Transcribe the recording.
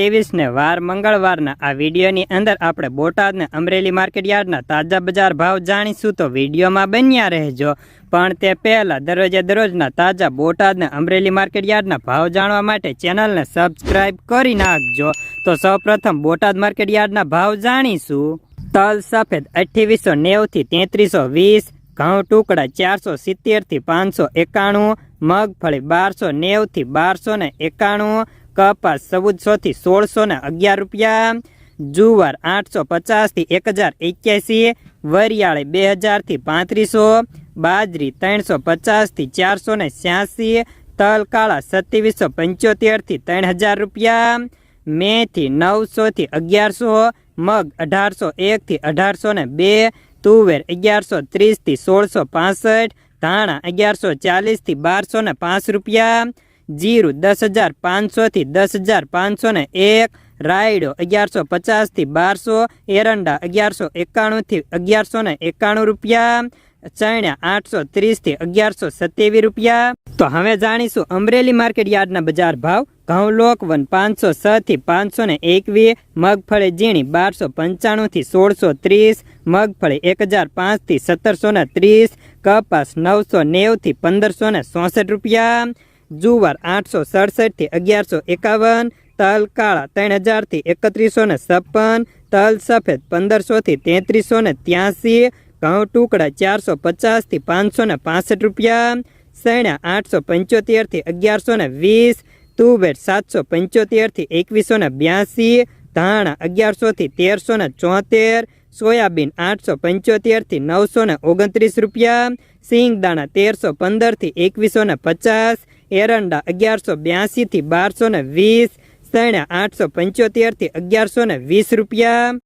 ત્રેવીસ ને વાર મંગળવારના આ વિડીયોની અંદર આપણે બોટાદને અમરેલી માર્કેટ યાર્ડના તાજા બજાર ભાવ જાણીશું તો વિડીયોમાં બન્યા રહેજો. પણ તે પહેલાં દરરોજે દરરોજના તાજા બોટાદને અમરેલી માર્કેટ યાર્ડના ભાવ જાણવા માટે ચેનલને સબસ્ક્રાઇબ કરી નાખજો. તો સૌપ્રથમ બોટાદ માર્કેટ યાર્ડના ભાવ જાણીશું. તલ સફેદ અઠ્યાવીસો નેવથી તેત્રીસો વીસ, ઘઉં ટુકડા ચારસો સિત્તેરથી પાંચસો એકાણું, મગફળી બારસો નેવથી બારસો ને એકાણું કપાસ ચૌદસોથી સોળસો ને અગિયાર રૂપિયા. જુવાર આઠસો પચાસથી એક હજાર એક્યાસી. વરિયાળી બે હજારથી પાંત્રીસો. બાજરી ત્રણસો પચાસથી ચારસો ને છ્યાસી. તલ કાળા સત્યાવીસો પંચોતેરથી ત્રણ હજાર રૂપિયા. મેથી નવસોથી અગિયારસો. મગ અઢારસો એકથી અઢારસો ને બે. તુવેર અગિયારસો ત્રીસથી સોળસો પાસઠ. ધાણા અગિયારસો ચાલીસથી બારસો ને પાંચ રૂપિયા. જીરું દસ હજાર પાંચસોથી દસ હજાર પાંચસો ને એક, રાયડો અગિયારસો પચાસથી બારસો, એરંડા અગિયારસો એકાણુંથી અગિયારસો ને એકાણું રૂપિયા ચણ્યા આઠસો ત્રીસથી અગિયારસો સત્યાવીસ રૂપિયા. તો હવે જાણીશું અમરેલી માર્કેટ યાર્ડના બજાર ભાવ. ઘઉં લોકવન પાંચસો છથી પાંચસો ને એકવીસ, મગફળી ઝીણી બારસો પંચાણુંથી સોળસો ત્રીસ, મગફળી એક હજાર પાંચથી સત્તરસો ને ત્રીસ, કપાસ નવસો નેવથી પંદરસો ને ચોસઠ રૂપિયા. જુવાર આઠસો સડસઠથી અગિયારસો એકાવન, તલ કાળા ત્રણ હજારથી એકત્રીસો ને છપ્પન, તલ સફેદ પંદરસોથી તેત્રીસો ને ત્યાંસી, ઘઉં ટુકડા ચારસો પચાસથી પાંચસો ને પાસઠ રૂપિયા સૈણા આઠસો પંચોતેરથી અગિયારસો ને વીસ, તુવેર સાતસો પંચોતેરથી એકવીસો ને બ્યાસી, ધાણા અગિયારસોથી તેરસો ને ચોતેર, સોયાબીન આઠસો પંચોતેરથી નવસો ને ઓગણત્રીસ રૂપિયા, સિંગદાણા તેરસો પંદરથી એકવીસો ને પચાસ એરંડા અગિયારસો બ્યાસીથી બારસો ને વીસ સૈણા આઠસો પંચોતેરથી અગિયારસો ને વીસ રૂપિયા.